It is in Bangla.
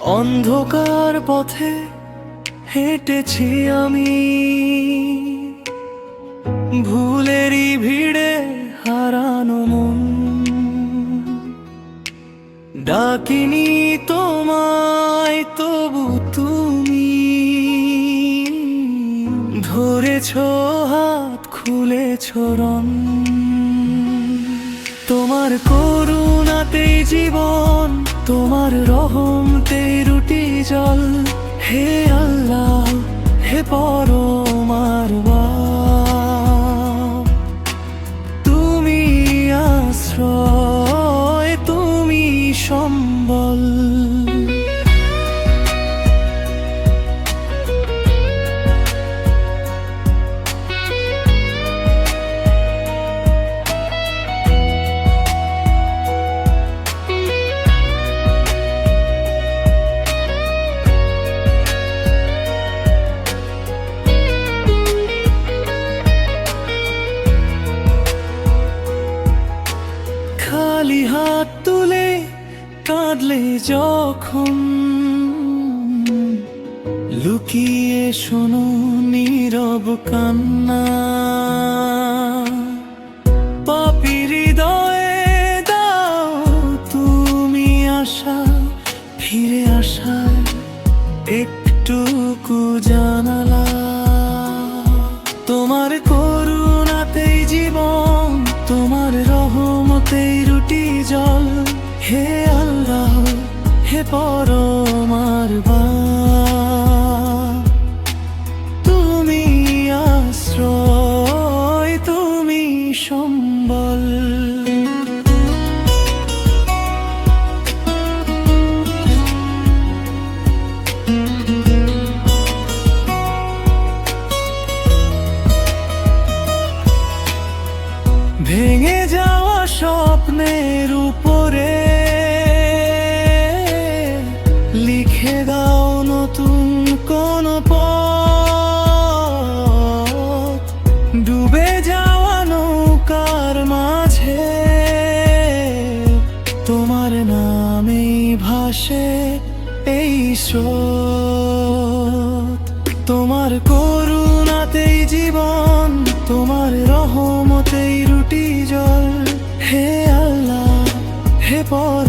অন্ধকার পথে হেঁটেছি আমি। ভুলেরই ভিড়ে হারানো মন। ডাকিনি তোমায়, তবু তুমি। ধরেছ, হাত খুলেছ রন তোমার করুণাতেই জীবন তোমার রহমতেই রুটি জল। হে আল্লাহ হে পরমার তুমি খালি হাত তুলে কাঁদলে যখন। লুকিয়ে শোনো নীরব কান্না। পাপি হৃদয়ে দাও তুমি আশা, ফিরে আসায় একটুকু জানালা। রহমতেই রুটি জল। হে আল্লাহ হে পরমার তুমি আশ্রয় তুমি সম্বল। স্বপ্নের উপরে। লিখে দাও নতুন কোন ডুবে যাওয়া নৌকার মাঝে তোমার নামেই ভাসে এই স্রোত। তোমার করুণাতেই জীবন, তোমার রহমতেই রুটি জল। হে